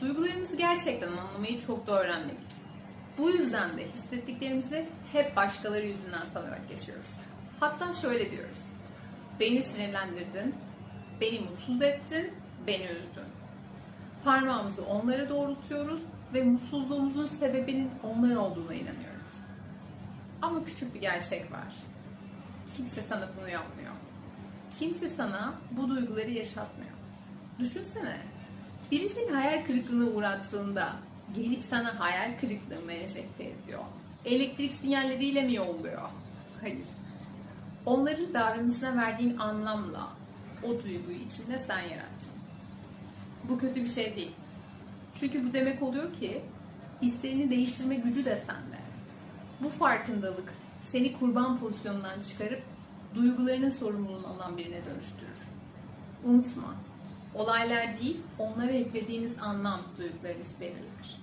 Duygularımızı gerçekten anlamayı çok da öğrenmedik. Bu yüzden de hissettiklerimizi hep başkaları yüzünden sanarak yaşıyoruz. Hatta şöyle diyoruz. Beni sinirlendirdin, beni mutsuz ettin, beni üzdün. Parmağımızı onlara doğrultuyoruz ve mutsuzluğumuzun sebebinin onlar olduğuna inanıyoruz. Ama küçük bir gerçek var. Kimse sana bunu yapmıyor. Kimse sana bu duyguları yaşatmıyor. Düşünsene. Biri seni hayal kırıklığına uğrattığında gelip sana hayal kırıklığı mı enjekte ediyor? Elektrik sinyalleriyle mi yolluyor? Hayır. Onların davranışına verdiğin anlamla o duyguyu içinde sen yarattın. Bu kötü bir şey değil. Çünkü bu demek oluyor ki hislerini değiştirme gücü de sende. Bu farkındalık seni kurban pozisyonundan çıkarıp duygularının sorumluluğunu alan birine dönüştürür. Unutma, olaylar değil, onlara eklediğiniz anlam duygularınızı belirler.